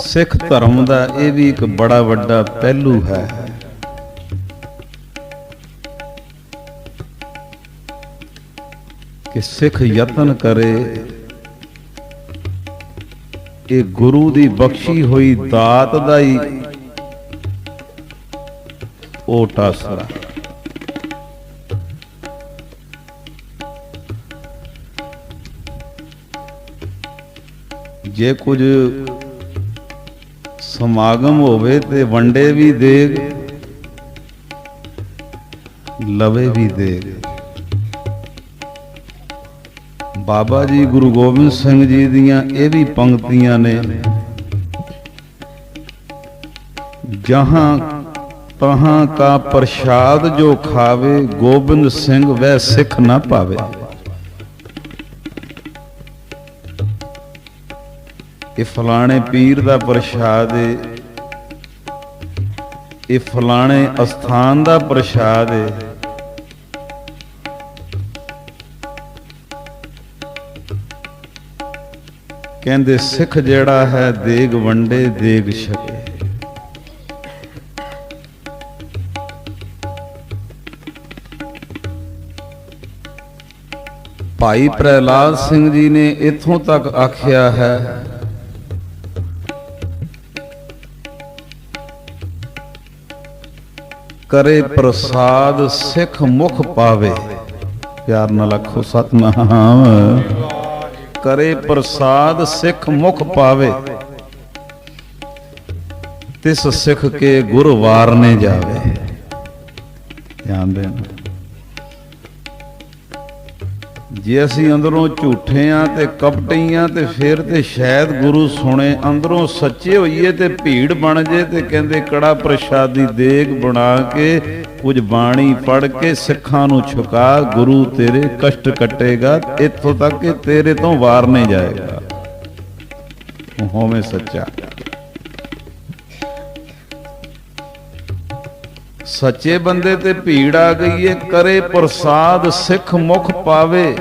ਸਿੱਖ ਧਰਮ ਦਾ ਇਹ ਵੀ ਇੱਕ ਬੜਾ ਵੱਡਾ ਪਹਿਲੂ ਹੈ। ਕਿ ਸਿੱਖ ਯਤਨ ਕਰੇ, ਇਹ ਗੁਰੂ ਦੀ ਬਖਸ਼ੀ ਹੋਈ ਦਾਤ ਦਾ ਹੀ ਓਟ ਆਸਰਾ ਜੇ ਕੁਝ ਸਮਾਗਮ ਹੋਵੇ ਤੇ ਵੰਡੇ ਵੀ ਦੇਗ, ਲਵੇ ਵੀ ਦੇਗ। ਬਾਬਾ ਜੀ ਗੁਰੂ ਗੋਬਿੰਦ ਸਿੰਘ ਜੀ ਦੀਆਂ ਇਹ ਵੀ ਪੰਕਤੀਆਂ ਨੇ, ਜਹਾਂ ਤਹਾਂ ਕਾ ਪ੍ਰਸ਼ਾਦ ਜੋ ਖਾਵੇ, ਗੋਬਿੰਦ ਸਿੰਘ ਵੈ ਸਿੱਖ ਨਾ ਪਾਵੇ। ਇਹ ਫਲਾਣੇ ਪੀਰ ਦਾ ਪ੍ਰਸ਼ਾਦ ਏ। ਇਹ ਫਲਾਣੇ ਅਸਥਾਨ ਦਾ ਪ੍ਰਸ਼ਾਦ ਏ। ਕਹਿੰਦੇ, ਸਿੱਖ ਜਿਹੜਾ ਹੈ, ਦੇਗ ਵੰਡੇ, ਦੇਗ ਛਕੇ। ਭਾਈ ਪ੍ਰਹਿਲਾਦ ਸਿੰਘ ਜੀ ਨੇ ਇੱਥੋਂ ਤੱਕ ਆਖਿਆ ਹੈ ਕਰੇ ਪ੍ਰਸਾਦ ਸਿੱਖ ਮੁਖ ਪਾਵੇ। ਪਿਆਰ ਨਾਲ ਆਖੋ ਸਤਨਾਮ। ਕਰੇ ਪ੍ਰਸਾਦ ਸਿੱਖ ਮੁਖ ਪਾਵੇ। ਤਿਸ ਸਿੱਖ ਕੇ ਗੁਰ ਵਾਰਨੇ ਜਾਵੇ। ਧਿਆਨ ਦੇਣਾ। ਜੇ ਅਸੀਂ ਅੰਦਰੋਂ ਝੂਠੇ ਆ ਤੇ ਕਪਟੀ ਆ ਤੇ ਫਿਰ ਤੇ ਸ਼ਾਇਦ ਗੁਰੂ ਸੁਣੇ, ਅੰਦਰੋਂ ਸੱਚੇ ਹੋਈਏ ਤੇ ਭੀੜ ਬਣ ਜੇ ਤੇ ਕਹਿੰਦੇ ਕੜਾ ਪ੍ਰਸ਼ਾਦੀ ਦੇਗ ਬਣਾ ਕੇ ਕੁਝ ਬਾਣੀ ਪੜ ਕੇ ਸਿੱਖਾਂ ਨੂੰ ਛੁਕਾ, ਗੁਰੂ ਤੇਰੇ ਕਸ਼ਟ ਕੱਟੇਗਾ, ਇੱਥੋਂ ਤੱਕ ਕਿ ਤੇਰੇ ਤੋਂ ਵਾਰ ਨਹੀਂ ਜਾਏਗਾ। ਤੂੰ ਹੋਵੇਂ ਸੱਚਾ। ਸੱਚੇ ਬੰਦੇ ਤੇ ਭੀੜ ਆ ਗਈ ਏ, ਕਰੇ ਪ੍ਰਸਾਦ ਸਿੱਖ ਮੁਖ ਪਾਵੇ।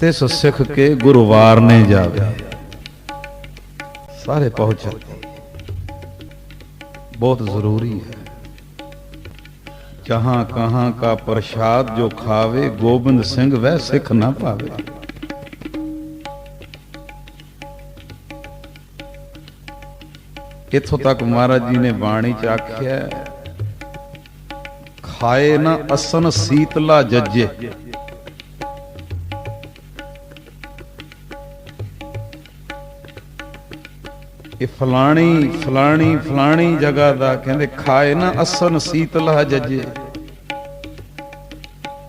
ਤੇ ਸੋ ਸਿੱਖ ਕੇ ਗੁਰਵਾਰ ਨੇ ਜਾਵੇ। ਸਾਰੇ ਪਹੁੰਚੇ ਬਹੁਤ ਜ਼ਰੂਰੀ ਹੈ। ਜਹਾਂ ਕਹਾਂ ਕਾ ਪ੍ਰਸਾਦ ਜੋ ਖਾਵੇ, ਗੋਬਿੰਦ ਸਿੰਘ ਵੈ ਸਿੱਖ ਨਾ ਪਾਵੇ। ਇੱਥੋਂ ਤੱਕ ਮਹਾਰਾਜ ਜੀ ਨੇ ਬਾਣੀ ਚ ਆਖਿਆ ਖਾਏ ਨਾ ਅਸਨ ਸੀਤਲਾ ਜੱਜੇ। ਇਹ ਫਲਾਣੀ ਫਲਾਣੀ ਫਲਾਣੀ ਜਗ੍ਹਾ ਦਾ ਕਹਿੰਦੇ, ਖਾਏ ਨਾ ਅਸਨ ਸੀਤਲਾ ਜੱਜੇ।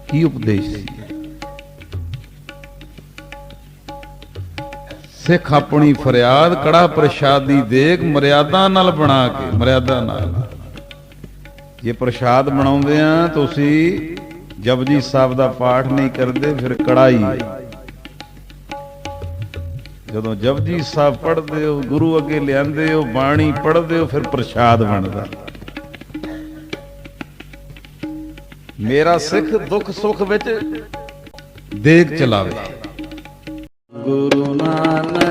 ਕੀ ਉਪਦੇਸ਼ ਸੀ? ਸਿੱਖ ਆਪਣੀ ਫਰਿਆਦ, ਕੜਾ ਪ੍ਰਸ਼ਾਦੀ ਦੇਖ ਮਰਿਆਦਾ ਨਾਲ ਬਣਾ ਕੇ, ਮਰਿਆਦਾ ਨਾਲ। ਜੇ ਪ੍ਰਸ਼ਾਦ ਬਣਾਉਂਦੇ ਆ, ਤੁਸੀਂ ਜਪਜੀ ਸਾਹਿਬ ਦਾ ਪਾਠ ਨਹੀਂ ਕਰਦੇ, ਫਿਰ ਕੜਾਈ ਜਦੋਂ ਜਪਜੀ ਸਾਹਿਬ ਪੜ੍ਹਦੇ ਹੋ, ਗੁਰੂ ਅੱਗੇ ਲਿਆਂਦੇ ਹੋ, ਬਾਣੀ ਪੜ੍ਹਦੇ ਹੋ, ਫਿਰ ਪ੍ਰਸ਼ਾਦ ਬਣਦਾ। ਮੇਰਾ ਸਿੱਖ ਦੁੱਖ ਸੁੱਖ ਵਿੱਚ ਦੇਖ ਚਲਾਵੇ। ਗੁਰੂ ਨਾਨਕ